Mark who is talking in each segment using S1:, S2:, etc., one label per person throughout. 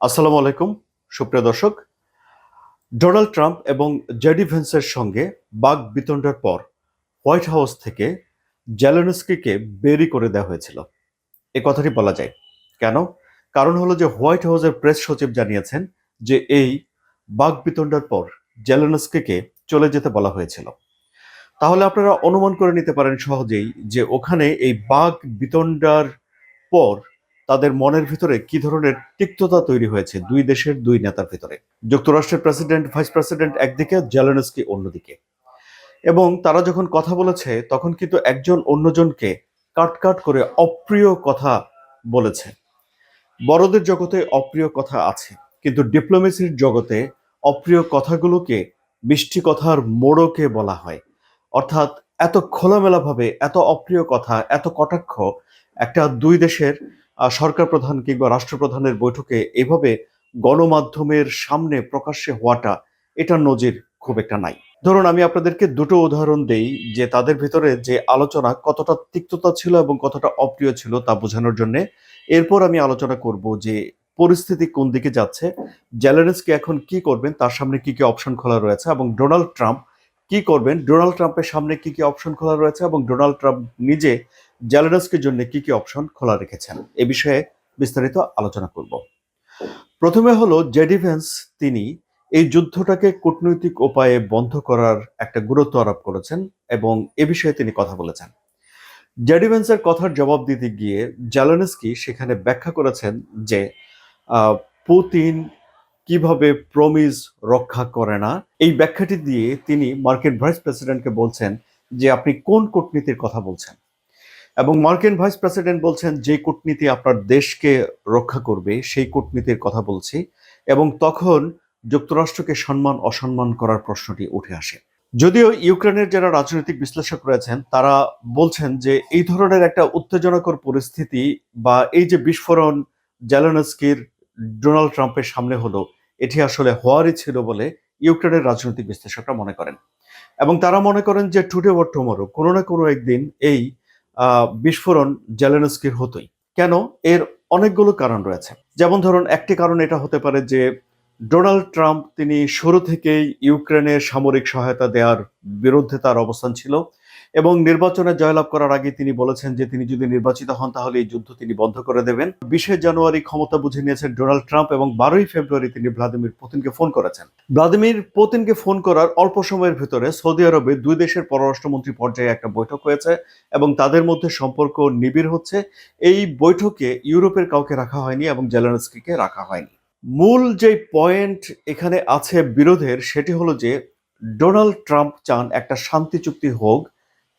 S1: আসসালামু আলাইকুম, সুপ্রিয় দর্শক। ডোনাল্ড ট্রাম্প এবং জেডি ভেন্সের সঙ্গে বাঘ বিতণ্ডার পর হোয়াইট হাউস থেকে জেলেনস্কিকে বেরি করে দেওয়া হয়েছিল। এ কথাটি বলা যায়। কেন? কারণ হলো যে হোয়াইট হাউসের প্রেস সচিব জানিয়েছেন যে এই বাঘ বিতণ্ডার পর জেলেনস্কিকে চলে যেতে বলা হয়েছিল। তাহলে আপনারা অনুমান করে নিতে পারেন সহজেই যে ওখানে এই বাঘ বিতণ্ডার পর তাদের মনের ভিতরে কি ধরনের তিক্ততা তৈরি হয়েছে দুই দেশের দুই নেতার ভিতরে? যুক্তরাষ্ট্রের প্রেসিডেন্ট, ভাইস প্রেসিডেন্ট একদিকে, জেলেনস্কি অন্যদিকে। এবং তারা যখন কথা বলেছে, তখন কিন্তু একজন অন্যজনকে কাট কাট করে অপ্রিয় কথা বলেছে। বড়দের জগতে অপ্রিয় কথা আছে, কিন্তু ডিপ্লোমেসির জগতে অপ্রিয় কথাগুলোকে মিষ্টি কথার মোড়কে বলা হয়। অর্থাৎ এত খোলামেলাভাবে, এত অপ্রিয় কথা, এত কটাক্ষ একটা দুই দেশের সরকার প্রধান কিংবা রাষ্ট্রপ্রধানের বৈঠকে এভাবে গণমাধ্যমের সামনে প্রকাশ্যে হওয়াটা এটার নজির খুব একটা নাই। ধরুন আমি আপনাদেরকে দুটো উদাহরণ দেই যে তাদের ভিতরে যে আলোচনা কতটা তিক্ততা ছিল এবং কতটা অপ্রিয় ছিল তা বোঝানোর জন্য। এরপর আমি আলোচনা করব যে পরিস্থিতি কোন দিকে যাচ্ছে, জেলেনস্কি এখন কি করবেন, তার সামনে কি কি অপশন খোলা রয়েছে এবং ডোনাল্ড ট্রাম্প কি করবেন? ডোনাল্ড ট্রাম্পের সামনে কি কি অপশন খোলা রয়েছে এবং ডোনাল্ড ট্রাম্প নিজে জেলেনস্কির জন্য কি কি অপশন খোলা রেখেছেন? এ বিষয়ে বিস্তারিত আলোচনা করব। প্রথমে হলো জেডি ভেন্স তিনি এই যুদ্ধটাকে কূটনৈতিক উপায়ে বন্ধ করার একটা গুরুত্ব আরোপ করেছেন এবং এ বিষয়ে তিনি কথা বলেছেন। জেডি ভেন্সের কথার জবাব দিতে গিয়ে জেলেনস্কি সেখানে ব্যাখ্যা করেছেন যে পুতিন কীভাবে প্রমিস রক্ষা করে না? এই ব্যাখ্যাটি দিয়ে তিনি মার্কিন ভাইস প্রেসিডেন্টকে বলছেন যে আপনি কোন কূটনীতির কথা বলছেন? এবং মার্কিন ভাইস প্রেসিডেন্ট বলছেন, যে কূটনীতি আপনার দেশকে রক্ষা করবে, সেই কূটনীতির কথা বলছি। এবং তখন যুক্তরাষ্ট্রকে সম্মান অসম্মান করার প্রশ্নটি উঠে আসে। যদিও ইউক্রেনের যারা রাজনৈতিক বিশ্লেষক রয়েছেন, তারা বলছেন যে এই ধরনের একটা উত্তেজনাকর পরিস্থিতি বা এই যে বিস্ফোরণ জেলেনস্কির ডোনাল্ড ট্রাম্পের সামনে হলো এটি আসলে হওয়ারই ছিল বলে ইউক্রেনের রাজনৈতিক বিশ্লেষকরা মনে করেন। এবং তারা মনে করেন যে টুডে ওর টুমোরো কোনো না কোনো একদিন এই বিস্ফোরণ জেলেনস্কির হতোই। কেন? এর অনেকগুলো কারণ রয়েছে। যেমন ধরুন, একটি কারণ এটা হতে পারে যে ডোনাল্ড ট্রাম্প তিনি শুরু থেকেই ইউক্রেনের সামরিক সহায়তা দেওয়ার বিরুদ্ধে তার অবস্থান ছিল। এবং নির্বাচনে জয়লাভ করার আগে তিনি বলেছেন যে তিনি যদি নির্বাচিত হন, তাহলে এই যুদ্ধ তিনি বন্ধ করে দেবেন। বিশে জানুয়ারি ক্ষমতা বুঝে নিয়েছেন ডোনাল্ড ট্রাম্প এবং বারোই ফেব্রুয়ারি তিনি ভ্লাদিমির পুতিনকে ফোন করেছেন। ভ্লাদিমির পুতিনকে ফোন করার অল্প সময়ের ভিতরে সৌদি আরবে দুই দেশের পররাষ্ট্রমন্ত্রী পর্যায়ে একটা বৈঠক হয়েছে এবং তাদের মধ্যে সম্পর্ক নিবিড় হচ্ছে। এই বৈঠকে ইউরোপের কাউকে রাখা হয়নি এবং জেলেনস্কিকে রাখা হয়নি। মূল যে পয়েন্ট এখানে আছে বিরোধের, সেটি হলো যে ডোনাল্ড ট্রাম্প চান একটা শান্তি চুক্তি হোক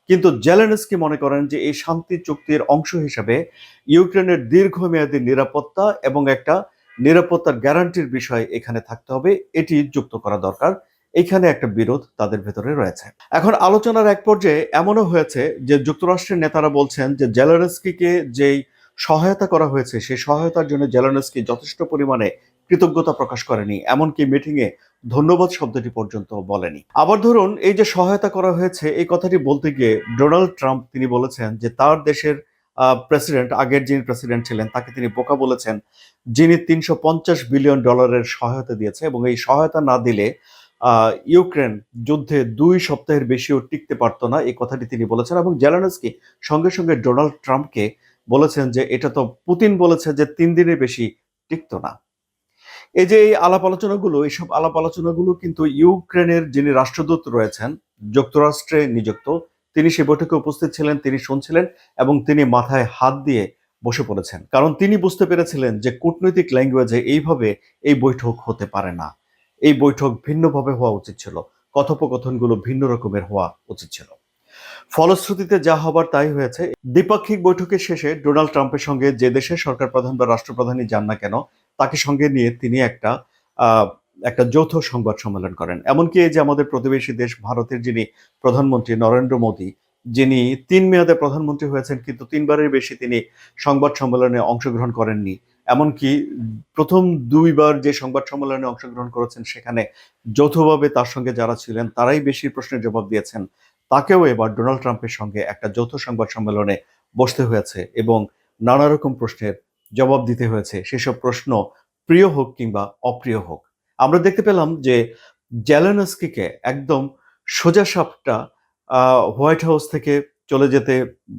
S1: কিন্তু জেলেনস্কি মনে করেন যে এই শান্তি চুক্তির অংশ হিসেবে ইউক্রেনের দীর্ঘমেয়াদী নিরাপত্তা এবং একটা নিরাপত্তার গ্যারান্টির বিষয় এখানে থাকতে হবে, এটি যুক্ত করা দরকার। এখানে একটা বিরোধ তাদের ভেতরে রয়েছে। এখন আলোচনার এক পর্যায়ে এমনও হয়েছে যে যুক্তরাষ্ট্রের নেতারা বলছেন যে জেলেনস্কিকে যেই সহায়তা করা হয়েছে, সেই সহায়তার জন্য জেলেনস্কি যথেষ্ট পরিমাণে কৃতজ্ঞতা প্রকাশ করেনি, এমনকি মিটিংয়ে ধন্যবাদ শব্দটি পর্যন্ত বলেনি। আবার ধরুন, এই যে সহায়তা করা হয়েছে, এই কথাটি বলতে গিয়ে ডোনাল্ড ট্রাম্প তিনি বলেছেন যে তার দেশের প্রেসিডেন্ট আগের যিনি প্রেসিডেন্ট ছিলেন, তাকে তিনি বোকা বলেছেন, যিনি তিনশো পঞ্চাশ বিলিয়ন ডলারের সহায়তা দিয়েছে এবং এই সহায়তা না দিলে ইউক্রেন যুদ্ধে দুই সপ্তাহের বেশিও টিকতে পারতো না, এই কথাটি তিনি বলেছেন এবং জেলানস্কি সঙ্গে সঙ্গে ডোনাল্ড ট্রাম্পকে বলেছেন যে এটা তো পুতিন বলেছে যে তিন দিনের বেশি টিকতো না। এই যে এই আলাপ আলোচনাগুলো, এইসব আলাপ আলোচনাগুলো কিন্তু ইউক্রেনের যিনি রাষ্ট্রদূত রয়েছেন, যুক্তরাষ্ট্রে নিযুক্ত, তিনি সে বৈঠকে উপস্থিত ছিলেন, তিনি শুনছিলেন এবং তিনি মাথায় হাত দিয়ে বসে পড়েছেন। কারণ তিনি বুঝতে পেরেছিলেন যে কূটনৈতিক ল্যাঙ্গুয়েজে এইভাবে এই বৈঠক হতে পারে না। এই বৈঠক ভিন্নভাবে হওয়া উচিত ছিল। কথোপকথনগুলো ভিন্ন রকমের হওয়া উচিত ছিল। ফলশ্রুতিতে যা হবার তাই হয়েছে, দ্বিপাক্ষিক বৈঠকের শেষে ডোনাল্ড ট্রাম্পের সঙ্গে যে দেশের সরকার প্রধান বা রাষ্ট্রপ্রধানই যান না কেন তাকে সঙ্গে নিয়ে তিনি একটা একটা যৌথ সংবাদ সম্মেলন করেন। এমনকি এই যে আমাদের প্রতিবেশী দেশ ভারতের যিনি প্রধানমন্ত্রী নরেন্দ্র মোদী, যিনি তিন মেয়াদে প্রধানমন্ত্রী হয়েছেন, কিন্তু তিনবারের বেশি তিনি সংবাদ সম্মেলনে অংশগ্রহণ করেননি। এমনকি প্রথম দুইবার যে সংবাদ সম্মেলনে অংশগ্রহণ করেছেন, সেখানে যৌথভাবে তার সঙ্গে যারা ছিলেন, তারাই বেশি প্রশ্নের জবাব দিয়েছেন। তাকেও এবার ডোনাল্ড ট্রাম্পের সঙ্গে একটা যৌথ সংবাদ সম্মেলনে বসতে হয়েছে এবং নানা রকম প্রশ্নের জবাব দিতে হয়েছে। সেসব প্রশ্ন প্রিয় হোক কিংবা অপ্রিয় হোক। আমরা দেখতে পেলাম যে জেলেনস্কিকে একদম সোজা সাপটা হোয়াইট হাউস থেকে চলে যেতে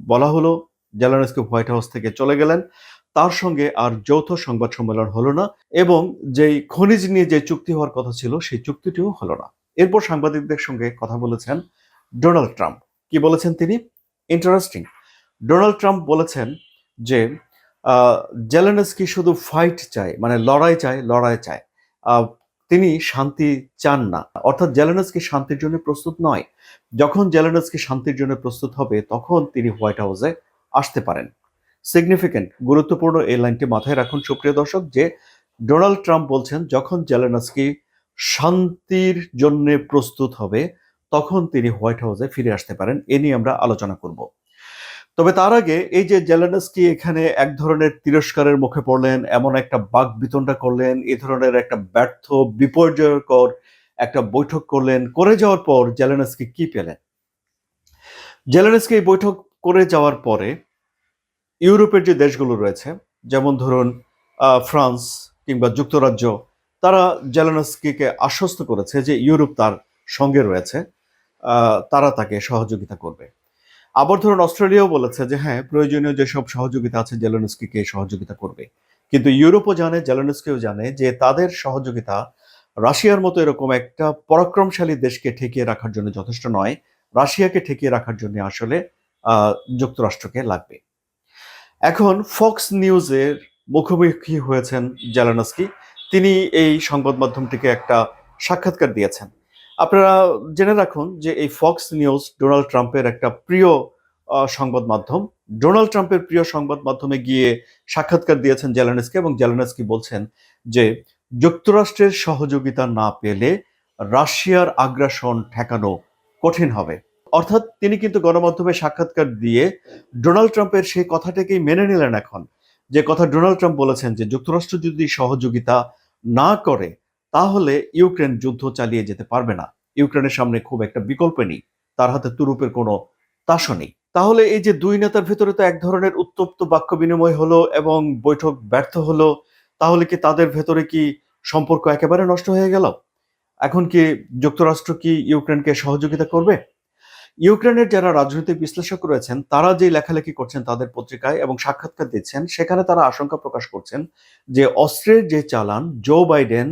S1: বলা হলো। জেলেনস্কি হোয়াইট হাউস থেকে চলে গেলেন। তার সঙ্গে আর যৌথ সংবাদ সম্মেলন হলো না এবং যেই খনিজ নিয়ে যে চুক্তি হওয়ার কথা ছিল, সেই চুক্তিটিও হলো না। এরপর সাংবাদিকদের সঙ্গে কথা বলেছেন ডোনাল্ড ট্রাম্প। কি বলেছেন তিনি? ইন্টারেস্টিং। ডোনাল্ড ট্রাম্প বলেছেন যে জেলেনস্কি শুধু ফাইট চায় মানে লড়াই চায় লড়াই চায়। তিনি শান্তি চান না। অর্থাৎ জেলেনস্কি শান্তির জন্য প্রস্তুত নয়। যখন জেলেনস্কি শান্তির জন্য প্রস্তুত হবে, তখন তিনি হোয়াইট হাউসে আসতে পারেন। সিগনিফিকেন্ট, গুরুত্বপূর্ণ এই লাইনটি মাথায় রাখুন, সুপ্রিয় দর্শক, যে ডোনাল্ড ট্রাম্প বলছেন, যখন জেলেনস্কি শান্তির জন্য প্রস্তুত হবে, তখন তিনি হোয়াইট হাউসে ফিরে আসতে পারেন। এ নিয়ে আমরা আলোচনা করব। তবে তার আগে এই যে জেলেনস্কি এখানে এক ধরনের তিরস্কারের মুখে পড়লেন, এমন একটা বাক বিতণ্ডা করলেন, এ ধরনের একটা ব্যর্থ, বিপর্যয়কর একটা বৈঠক করলেন। করে যাওয়ার পর জেলেনস্কি কি পেলেন? জেলেনস্কি এই বৈঠক করে যাওয়ার পরে ইউরোপের যে দেশগুলো রয়েছে, যেমন ধরুন ফ্রান্স কিংবা যুক্তরাজ্য, তারা জেলেনস্কিকে আশ্বস্ত করেছে যে ইউরোপ তার সঙ্গে রয়েছে তারা তাকে সহযোগিতা করবে। আবার ধরুন অস্ট্রেলিয়াও বলেছে যে হ্যাঁ প্রয়োজনীয় যেসব সহযোগিতা আছে, জেলেনস্কিকে সহযোগিতা করবে। কিন্তু ইউরোপও জানে, জেলেনস্কিও জানে যে তাদের সহযোগিতা রাশিয়ার মতো এরকম একটা পরাক্রমশালী দেশকে ঠেকিয়ে রাখার জন্য যথেষ্ট নয়। রাশিয়াকে ঠেকিয়ে রাখার জন্য আসলে যুক্তরাষ্ট্রকে লাগবে। এখন ফক্স নিউজের মুখোমুখি হয়েছেন জেলানস্কি। তিনি এই সংবাদ মাধ্যমটিকে একটা সাক্ষাৎকার দিয়েছেন। আপনারা জেনে রাখুন যে এই ফক্স নিউজ ডোনাল্ড ট্রাম্পের একটা প্রিয় সংবাদ মাধ্যম। ডোনাল্ড ট্রাম্পের প্রিয় সংবাদ মাধ্যমে গিয়ে সাক্ষাৎকার দিয়েছেন জেলেনস্কি এবং জেলেনস্কি বলছেন যে, যুক্তরাষ্ট্রের সহযোগিতা না পেলে রাশিয়ার আগ্রাসন ঠেকানো কঠিন হবে। অর্থাৎ তিনি কিন্তু গণমাধ্যমে সাক্ষাৎকার দিয়ে ডোনাল্ড ট্রাম্পের সেই কথাটাকেই মেনে নিলেন এখন। যে কথা ডোনাল্ড ট্রাম্প বলেছেন যে, যুক্তরাষ্ট্র যদি সহযোগিতা না করে তাহলে ইউক্রেন যুদ্ধ চালিয়ে যেতে পারবে না। ইউক্রেনের সামনে খুব একটা বিকল্প নেই। তার হাতে তুরুপের কোনো তাসও নেই। তাহলে এই যে দুই নেতার ভেতরে তো এক ধরনের উত্তপ্ত বাক্য বিনিময় হলো এবং বৈঠক ব্যর্থ হলো, তাহলে কি তাদের ভেতরে কি সম্পর্ক একেবারে নষ্ট হয়ে গেল? এখন কি যুক্তরাষ্ট্র কি ইউক্রেনকে সহযোগিতা করবে? ইউক্রেনের যারা রাজনৈতিক বিশ্লেষক রয়েছেন, তারা যে লেখালেখি করছেন তাদের পত্রিকায় এবং সাক্ষাৎকার দিচ্ছেন, সেখানে তারা আশঙ্কা প্রকাশ করছেন যে অস্ত্রের যে চালান, জো বাইডেন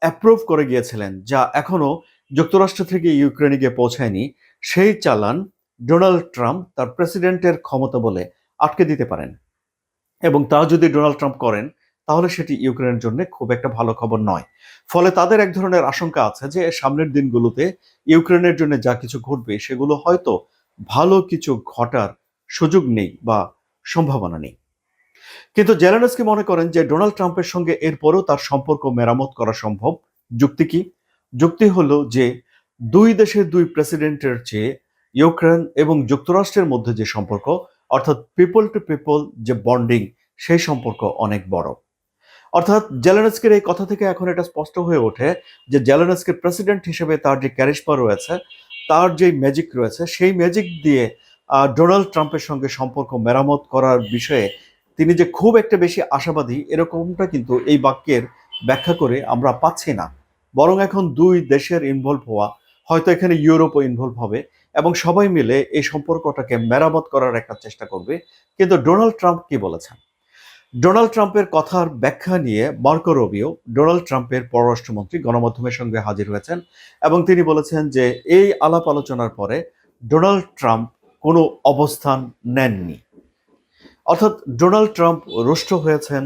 S1: অ্যাপ্রুভ করে গিয়েছিলেন, যা এখনও যুক্তরাষ্ট্র থেকে ইউক্রেনে গিয়ে পৌঁছায়নি, সেই চালান ডোনাল্ড ট্রাম্প তার প্রেসিডেন্টের ক্ষমতা বলে আটকে দিতে পারেন। এবং তা যদি ডোনাল্ড ট্রাম্প করেন, তাহলে সেটি ইউক্রেনের জন্য খুব একটা ভালো খবর নয়। ফলে তাদের এক ধরনের আশঙ্কা আছে যে, সামনের দিনগুলোতে ইউক্রেনের জন্য যা কিছু ঘটবে, সেগুলো হয়তো ভালো কিছু ঘটার সুযোগ নেই বা সম্ভাবনা নেই। কিন্তু জেলেনস্কি মনে করেন যে ডোনাল্ড ট্রাম্পের সঙ্গে এরপরও তার সম্পর্ক মেরামত করা সম্ভব। যুক্তি কি? যুক্তি হলো যে দুই দেশের দুই প্রেসিডেন্টের চেয়ে ইউক্রেন এবং যুক্তরাষ্ট্রের মধ্যে যে সম্পর্ক, অর্থাৎ পিপল টু পিপল যে বন্ডিং সেই সম্পর্ক অনেক বড়। অর্থাৎ জেলেনস্কির এই কথা থেকে এখন এটা স্পষ্ট হয়ে ওঠে যে জেলেনস্কির প্রেসিডেন্ট হিসেবে তার যে ক্যারিশমা রয়েছে, তার যে ম্যাজিক রয়েছে, সেই ম্যাজিক দিয়ে ডোনাল্ড ট্রাম্পের সঙ্গে সম্পর্ক মেরামত করার বিষয়ে তিনি যে খুব একটা বেশি আশাবাদী, এরকমটা কিন্তু এই বাক্যের ব্যাখ্যা করে আমরা পাচ্ছি না। বরং এখন দুই দেশের ইনভলভ হওয়া, হয়তো এখানে ইউরোপও ইনভলভ হবে এবং সবাই মিলে এই সম্পর্কটাকে মেরামত করার একটা চেষ্টা করবে। কিন্তু ডোনাল্ড ট্রাম্প কি বলেছেন? ডোনাল্ড ট্রাম্পের কথার ব্যাখ্যা নিয়ে মার্কো রবিও ডোনাল্ড ট্রাম্পের পররাষ্ট্রমন্ত্রী গণমাধ্যমের সঙ্গে হাজির হয়েছেন এবং তিনি বলেছেন যে এই আলাপ আলোচনার পরে ডোনাল্ড ট্রাম্প কোনো অবস্থান নেননি। অর্থাৎ ডোনাল্ড ট্রাম্প রুষ্ট হয়েছেন,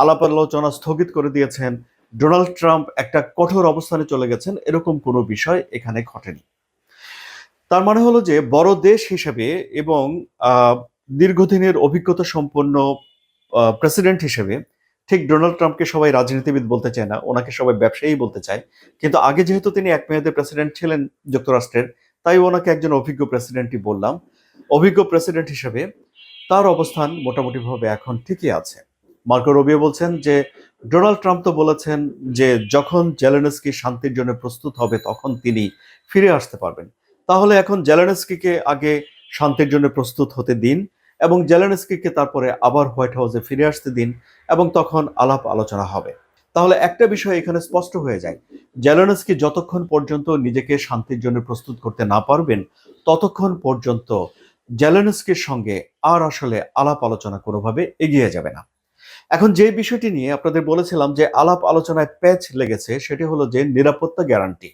S1: আলাপ আলোচনা স্থগিত করে দিয়েছেন, ডোনাল্ড ট্রাম্প একটা কঠোর অবস্থানে চলে গেছেন, এরকম কোনো বিষয় এখানে ঘটেনি। তার মানে হলো যে বড় দেশ হিসেবে এবং দীর্ঘদিনের অভিজ্ঞতা সম্পন্ন প্রেসিডেন্ট হিসেবে ঠিক ডোনাল্ড ট্রাম্পকে সবাই রাজনীতিবিদ বলতে চায় না, ওনাকে সবাই ব্যবসায়ী বলতে চায়। কিন্তু আগে যেহেতু তিনি এক মেয়াদে প্রেসিডেন্ট ছিলেন যুক্তরাষ্ট্রের, তাই ওনাকে একজন অভিজ্ঞ প্রেসিডেন্টই বললাম। অভিজ্ঞ প্রেসিডেন্ট হিসেবে তার অবস্থান মোটামুটিভাবে এখন ঠিকই আছে। মার্কো রবিও বলছেন যে, ডোনাল্ড ট্রাম্প তো বলেছেন যে, যখন জেলেনস্কি শান্তির জন্য প্রস্তুত হবে, তখন তিনি ফিরে আসতে পারবেন। তাহলে এখন জেলেনস্কিকে আগে শান্তির জন্য প্রস্তুত হতে দিন এবং জেলেনস্কিকে তারপরে আবার হোয়াইট হাউসে ফিরে আসতে দিন এবং তখন আলাপ আলোচনা হবে। তাহলে একটা বিষয় এখানে স্পষ্ট হয়ে যায়। জেলেনস্কি যতক্ষণ পর্যন্ত নিজেকে শান্তির জন্য প্রস্তুত করতে না পারবেন, ততক্ষণ পর্যন্ত জেলেনস্কির সঙ্গে আর আসলে আলাপ আলোচনা কোনোভাবে এগিয়ে যাবে না। এখন যে বিষয়টি নিয়ে আপনাদের বলেছিলাম যে আলাপ আলোচনায় প্যাচ লেগেছে, সেটি হলো যে নিরাপত্তা গ্যারান্টি।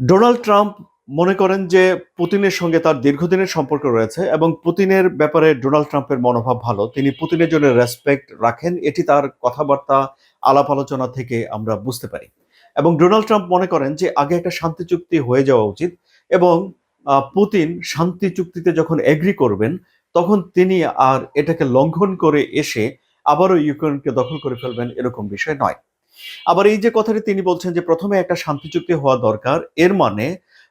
S1: ডোনাল্ড ট্রাম্প মনে করেন যে পুতিনের সঙ্গে তার দীর্ঘদিনের সম্পর্ক রয়েছে এবং পুতিনের ব্যাপারে ডোনাল্ড ট্রাম্পের মনোভাব ভালো। তিনি পুতিনের জন্য রেসপেক্ট রাখেন, এটি তার কথাবার্তা, আলাপ আলোচনা থেকে আমরা বুঝতে পারি। এবং ডোনাল্ড ট্রাম্প মনে করেন যে আগে একটা শান্তি চুক্তি হয়ে যাওয়া উচিত এবং পুতিন শান্তি চুক্তিতে যখন এগ্রি করবেন, তখন তিনি আর এটাকে লঙ্ঘন করে এসে আবারও ইউক্রেনকে দখল করে ফেলবেন এরকম বিষয় নয়। আবার এই যে কথাটি তিনি বলছেন যে প্রথমে একটা শান্তি চুক্তি হওয়া দরকার, এর মানে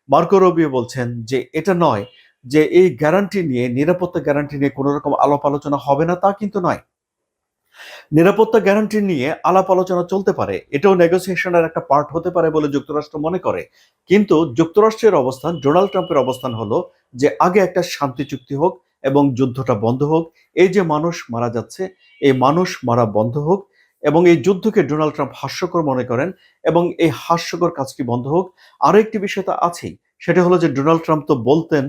S1: মার্কো রবিও বলছেন যে এটা নয় যে এই গ্যারান্টি নিয়ে, নিরাপত্তা গ্যারান্টি নিয়ে কোনো রকম আলাপ আলোচনা হবে না তা কিন্তু নয়। নিরাপত্তা গ্যারান্টি নিয়ে আলাপ আলোচনা চলতে পারে। এটাও নেগোসিয়েশনের একটা পার্ট হতে পারে বলে যুক্তরাষ্ট্র মনে করে। কিন্তু যুক্তরাষ্ট্রের অবস্থান ডোনাল্ড ট্রাম্পের অবস্থান হলো যে আগে একটা শান্তি চুক্তি হোক এবং যুদ্ধটা বন্ধ হোক, এই যে মানুষ মারা যাচ্ছে, এই মানুষ মারা বন্ধ হোক এবং এই যুদ্ধকে ডোনাল্ড ট্রাম্প হাস্যকর মনে করেন এবং এই হাস্যকর কাজটি বন্ধ হোক আরও একটি বিষয় তো আছেই। সেটা হলো যে ডোনাল্ড ট্রাম্প তো বলতেন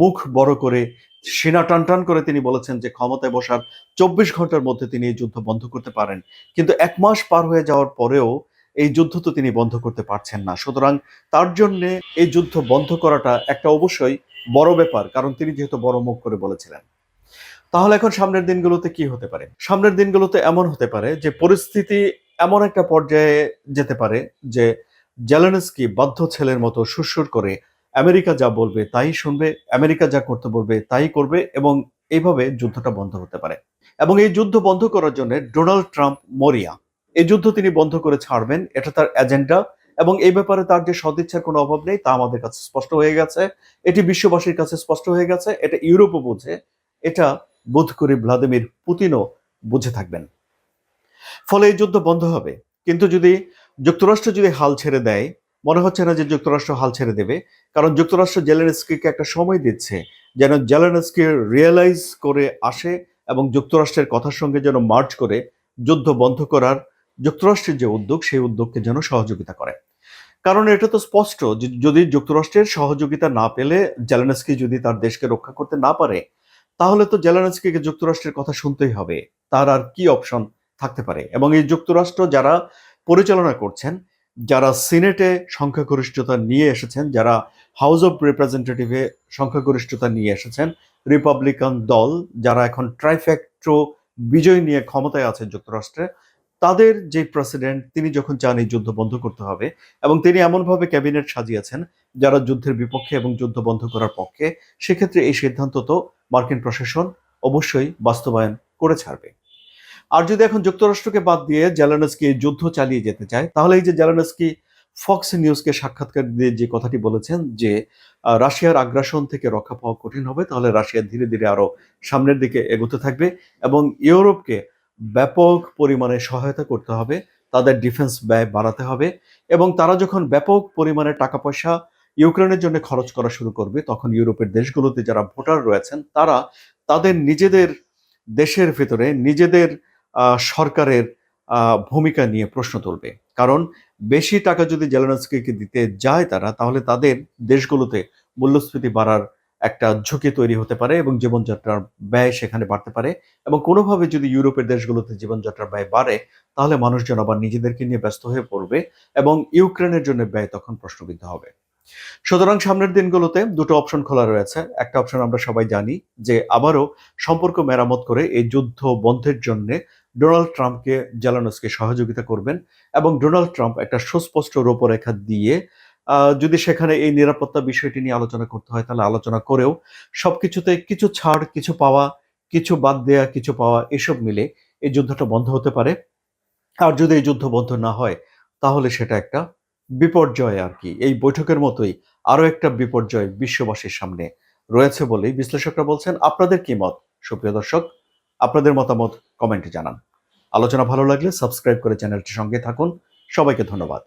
S1: মুখ বড় করে সেনা টান টান করে তিনি বলেছেন যে ক্ষমতায় বসার চব্বিশ ঘণ্টার মধ্যে তিনি এই যুদ্ধ বন্ধ করতে পারেন। কিন্তু এক মাস পার হয়ে যাওয়ার পরেও এই যুদ্ধ তো তিনি বন্ধ করতে পারছেন না। সুতরাং তার জন্য এই যুদ্ধ বন্ধ করাটা একটা অবশ্যই বড় ব্যাপার, কারণ তিনি যেহেতু বড় মুখ করে বলেছিলেন। তাহলে এখন সামনের দিনগুলোতে কি হতে পারে? সামনের দিনগুলোতে এমন হতে পারে যে পরিস্থিতি এমন একটা পর্যায়ে যেতে পারে যে জেলেনস্কি বাধ্য ছেলের মতো সুরসুর করে আমেরিকা যা বলবে তাই শুনবে, আমেরিকা যা করতে বলবে তাই করবে এবং এইভাবে যুদ্ধটা বন্ধ হতে পারে। এবং এই যুদ্ধ বন্ধ করার জন্য ডোনাল্ড ট্রাম্প মরিয়া। এই যুদ্ধ তিনি বন্ধ করে ছাড়বেন, এটা তার এজেন্ডা এবং এই ব্যাপারে তার যে সদিচ্ছার কোনো অভাব নেই তা আমাদের কাছে স্পষ্ট হয়ে গেছে। এটি বিশ্ববাসীর কাছে স্পষ্ট হয়ে গেছে, এটা ইউরোপও বোঝে, এটা বোধ করি ভ্লাদিমির পুতিনও বুঝে থাকবেন। ফলে এই যুদ্ধ বন্ধ হবে। কিন্তু যদি যুক্তরাষ্ট্র যদি হাল ছেড়ে দেয় মনে হচ্ছে না যে যুক্তরাষ্ট্র হাল ছেড়ে দেবে, কারণ যুক্তরাষ্ট্র জেলেনস্কিকে একটা সময় দিচ্ছে যেন জেলেনস্কি রিয়েলাইজ করে আসে এবং যুক্তরাষ্ট্রের কথার সঙ্গে যেন মার্চ করে যুদ্ধ বন্ধ করার যুক্তরাষ্ট্রের যে উদ্যোগ, সেই উদ্যোগকে যেন সহযোগিতা করে। কারণ এটা তো স্পষ্ট যে যদি যুক্তরাষ্ট্রের সহযোগিতা না পেলে জেলেনস্কি যদি তার দেশকে রক্ষা করতে না পারে, তাহলে তো জেলেনস্কিকে যুক্তরাষ্ট্রের কথা শুনতেই হবে। তার আর কি অপশন থাকতে পারে? এবং এই যুক্তরাষ্ট্র যারা পরিচালনা করছেন যারা সিনেটে সংখ্যাগরিষ্ঠতা নিয়ে এসেছেন, যারা হাউস অফ রিপ্রেজেন্টেটিভে সংখ্যাগরিষ্ঠতা নিয়ে এসেছেন রিপাবলিকান দল, যারা এখন ট্রাইফ্যাক্ট্রো বিজয় নিয়ে ক্ষমতায় আছে যুক্তরাষ্ট্রে, তাদের যে প্রেসিডেন্ট, তিনি যখন চান এই যুদ্ধ বন্ধ করতে হবে এবং তিনি এমনভাবে ক্যাবিনেট সাজিয়েছেন, যারা যুদ্ধের বিপক্ষে এবং যুদ্ধ বন্ধ করার পক্ষে, সেক্ষেত্রে এই সিদ্ধান্ত তো মার্কিন প্রশাসন অবশ্যই বাস্তবায়ন করে ছাড়বে। আর যদি এখন যুক্তরাষ্ট্রকে বাদ দিয়ে জেলানস্কি যুদ্ধ চালিয়ে যেতে চায়, তাহলে এই যে জেলানস্কি ফক্স নিউজকে সাক্ষাৎকার দিয়ে যে কথাটি বলেছেন যে রাশিয়ার আগ্রাসন থেকে রক্ষা পাওয়া কঠিন হবে, তাহলে রাশিয়া ধীরে ধীরে আরও সামনের দিকে এগোতে থাকবে এবং ইউরোপকে ব্যাপক পরিমাণে সহায়তা করতে হবে, তাদের ডিফেন্স ব্যয় বাড়াতে হবে এবং তারা যখন ব্যাপক পরিমাণে টাকা পয়সা ইউক্রেনের জন্য খরচ করা শুরু করবে, তখন ইউরোপের দেশগুলোতে যারা ভোটার রয়েছেন, তারা তাদের নিজেদের দেশের ভেতরে নিজেদের সরকারের ভূমিকা নিয়ে প্রশ্ন তুলবে। কারণ বেশি টাকা যদি জেলেনস্কিকে দিতে যায় তারা, তাহলে তাদের দেশগুলোতে মূল্যস্ফীতি বাড়ার একটা ঝুঁকি তৈরি হতে পারে এবং জীবনযাত্রার ব্যয় সেখানে বাড়তে পারে এবং কোনোভাবে যদি ইউরোপের দেশগুলোতে জীবনযাত্রার ব্যয় বাড়ে, তাহলে মানুষজন আবার নিজেদেরকে নিয়ে ব্যস্ত হয়ে পড়বে এবং ইউক্রেনের জন্য ব্যয় তখন প্রশ্নবিদ্ধ হবে। সুতরাং সামনের দিনগুলোতে দুটো অপশন খোলা রয়েছে। একটা অপশন আমরা সবাই জানি যে, আবারও সম্পর্ক মেরামত করে এই যুদ্ধ বন্ধের জন্য ডোনাল্ড ট্রাম্পকে জেলানসকে সহযোগিতা করবেন এবং ডোনাল্ড ট্রাম্প একটা সুস্পষ্ট রূপরেখা দিয়ে যদি সেখানে এই নিরাপত্তা বিষয়টি নিয়ে আলোচনা করতে হয় তাহলে আলোচনা করেও সব কিছুতে কিছু ছাড়, কিছু পাওয়া, কিছু বাদ দেয়া, কিছু পাওয়া এসব মিলে এই যুদ্ধটা বন্ধ হতে পারে। আর যদি এই যুদ্ধ বন্ধ না হয় তাহলে সেটা একটা বিপর্যয় আর কি। এই বৈঠকের মতোই আরও একটা বিপর্যয় বিশ্ববাসীর সামনে রয়েছে বলেই বিশ্লেষকরা বলছেন। আপনাদের কি মত? সুপ্রিয় দর্শক আপনাদের মতামত কমেন্টে জানান। আলোচনা ভালো লাগলে সাবস্ক্রাইব করে চ্যানেলটির সঙ্গে থাকুন। সবাইকে ধন্যবাদ।